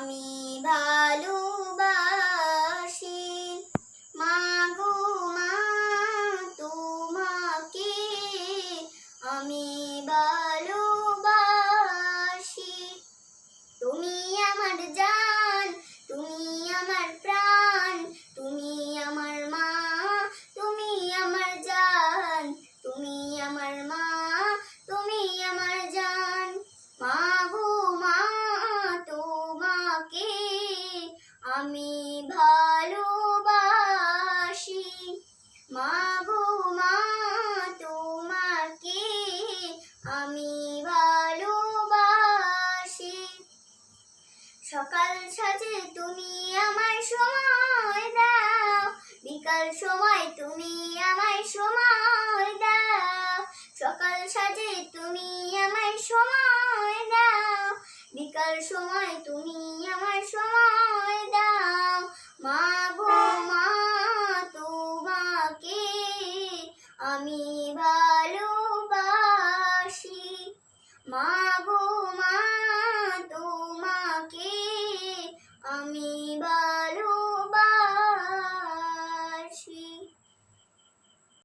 আমি ভালোবাসি। মাগো মা তোমাকে আমি আমি ভালোবাসি। মা গো, মা, তোমাকে আমি ভালোবাসি। সকাল সাজে তুমি আমায় সময় দাও। বিকাল সময় তুমি আমায় সময় দাও। সকাল সাজে তুমি আমায় সময় দাও। বিকাল সময় তুমি তোমাকে আমি ভালোবাসি। মা গো মা তোমাকে আমি ভালো